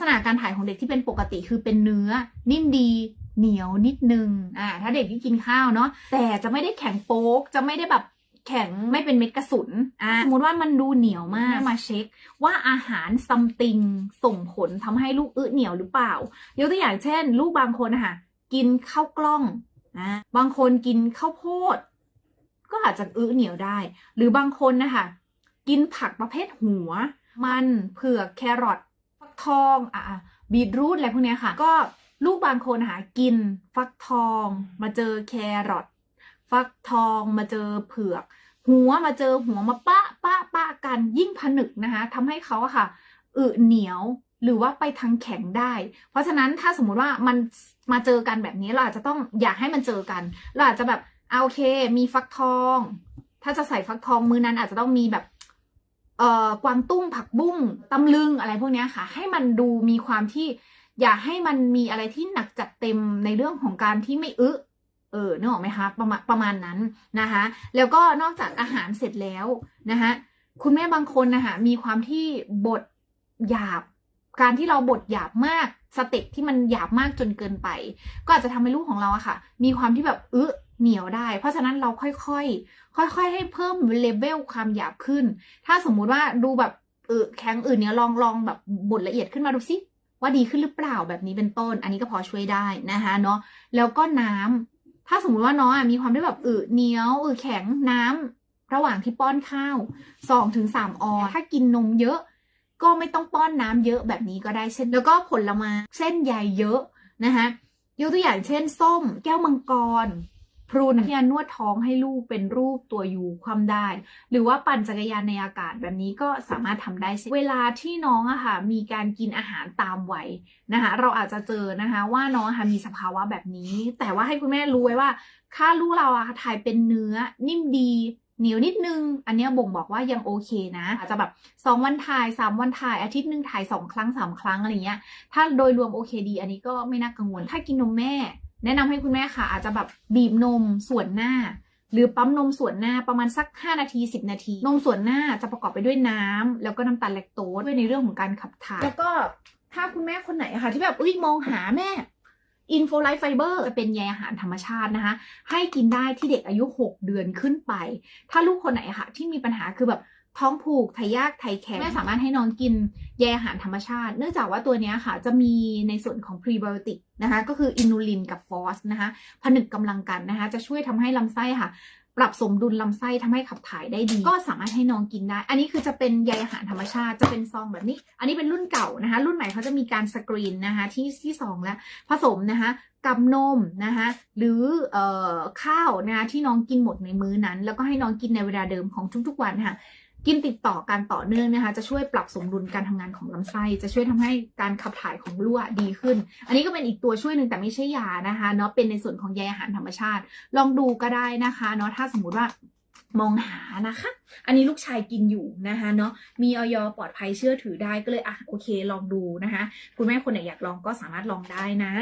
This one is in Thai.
ษณะการถ่ายของเด็กที่เป็นปกติคือเป็นเนื้อ นิ่มดีเหนียวนิดนึงอ่าถ้าเด็กที่กินข้าวเนาะแต่จะไม่ได้แข็งโป๊กจะไม่ได้แบบแข็งไม่เป็นเม็ดกระสุนอ่าสมมติว่ามันดูเหนียวมากมาเช็ค ว่าอาหารซัมติงส่งผลทำให้ลูกอึเหนียวหรือเปล่ายกตัวอย่างเช่น ลูกบางคนนะคะกินข้าวกล้องนะบางคนกินข้าวโพด ก็อาจจะอึเหนียวได้ หรือบางคนนะคะกินผักประเภทหัว มันเผือกแครอท ทองอะบีทรูทอะไรพวกเนี้ยค่ะ ก็ลูกบางคนนะคะกิน ฟักทอง มาเจอแครอทฟักทองมาเจอเผือก หัวมาเจอหัวมาปะปะปะกันยิ่งผนึกนะคะทำให้เขาอะค่ะอึเหนียวหรือว่าไปทางแข็งได้ เพราะฉะนั้นถ้าสมมุติว่ามันมาเจอกันแบบนี้เราอาจจะต้องอยากให้มันเจอกัน เราอาจจะแบบเอาโอเค มีฟักทอง ถ้าจะใส่ฟักทองมือนั้นอาจจะต้องมีแบบ กวางตุ้งผักบุ้งตำลึงอะไรพวกนี้ค่ะ ให้มันดูมีความที่อย่าให้มันมีอะไรที่หนักจัดเต็มในเรื่องของการที่ไม่อึเออนึกออกไหมคะประมาณประมาณนั้นนะคะแล้วก็นอกจากอาหารเสร็จแล้วนะคะคุณแม่บางคนนะคะมีความที่บดหยาบ การที่เราบดหยาบมากสเต็ปที่มันหยาบมากจนเกินไป ก็อาจจะทำให้ลูกของเราอะค่ะ มีความที่แบบอึ เหนียวได้ เพราะฉะนั้นเราค่อยๆ ค่อยๆ ให้เพิ่มเลเวลความหยาบขึ้น ถ้าสมมุติว่าดูแบบเออแข็งอื่นเนี้ยลองลองแบบบดละเอียดขึ้นมาดูสิว่าดีขึ้นหรือเปล่าแบบนี้เป็นต้น อันนี้ก็พอช่วยได้นะคะเนาะแล้วก็น้ำถ้าสมมุติว่าน้องมีความที่แบบอึเหนียวอึแข็งน้ำระหว่างที่ป้อนข้าวสองถึงสามออนถ้ากินนมเยอะ ก็ไม่ต้องป้อนน้ำเยอะแบบนี้ก็ได้เช่น แล้วก็ผลไม้เส้นใยเยอะนะคะยกตัวอย่างเช่น ส้ม แก้วมังกร พรุนที่นวดท้องให้ลูกเป็นรูปตัวยูความได้ หรือว่าปั่นจักรยานในอากาศแบบนี้ก็สามารถทำได้เช่นเวลาที่น้องอะค่ะมีการกินอาหารตามวัยนะคะเราอาจจะเจอนะคะว่าน้องอะค่ะมีสภาวะแบบนี้ แต่ว่าให้คุณแม่รู้ไว้ว่าถ้าลูกเราอะค่ะถ่ายเป็นเนื้อนิ่มดีเหนียวนิดนึง อันเนี้ยบ่งบอกว่ายังโอเคนะ อาจจะแบบสองวันถ่ายสามวันถ่าย อาทิตย์หนึ่งถ่ายสองครั้งสามครั้งอะไรเงี้ย ถ้าโดยรวมโอเคดี อันนี้ก็ไม่น่ากังวล ถ้ากินนมแม่ แนะนำให้คุณแม่ค่ะ อาจจะแบบบีบนมส่วนหน้า หรือปั๊มนมส่วนหน้าประมาณสัก 5 นาที 10 นาที นมส่วนหน้าจะประกอบไปด้วยน้ำแล้วก็น้ำตาลแลคโตสด้วยในเรื่องของการขับถ่ายแล้วก็ถ้าคุณแม่คนไหนค่ะที่แบบอุ้ยมองหาแม่อินโฟไลท์ไฟเบอร์จะเป็นใยอาหารธรรมชาตินะคะ ให้กินได้ที่เด็กอายุ 6 เดือนขึ้นไป ถ้าลูกคนไหนค่ะที่มีปัญหาคือแบบ ท้องผูกไทยากไทยแข็งแม่สามารถให้น้องกินใยอาหารธรรมชาติ เนื่องจากว่าตัวนี้ค่ะ จะมีในส่วนของพรีไบโอติกนะคะ ก็คืออินูลินกับฟอสนะคะ ผนึกกำลังกันนะคะ จะช่วยทำให้ลำไส้ค่ะ ปรับสมดุลลำไส้ทำให้ขับถ่ายได้ดี ก็สามารถให้น้องกินได้ อันนี้คือจะเป็นใยอาหารธรรมชาติ จะเป็นซองแบบนี้ อันนี้เป็นรุ่นเก่านะคะ รุ่นใหม่เขาจะมีการสกรีนนะคะที่ที่ซองแล้ว ผสมนะคะกับนมนะคะหรือเอ่อข้าวนะคะที่น้องกินหมดในมื้อนั้น แล้วก็ให้น้องกินในเวลาเดิมของทุกๆวันค่ะ กินติดต่อการต่อเนื่องนะคะ จะช่วยปรับสมดุลการทำงานของลำไส้ จะช่วยทำให้การขับถ่ายของลูกอะดีขึ้น อันนี้ก็เป็นอีกตัวช่วยหนึ่งแต่ไม่ใช่ยานะคะเนาะเป็นในส่วนของใยอาหารธรรมชาติ ลองดูก็ได้นะคะเนาะถ้าสมมุติว่ามองหานะคะ อันนี้ลูกชายกินอยู่นะคะเนาะ มีออยปลอดภัยเชื่อถือได้ก็เลยอะโอเคลองดูนะคะ คุณแม่คนไหนอยากลองก็สามารถลองได้นะ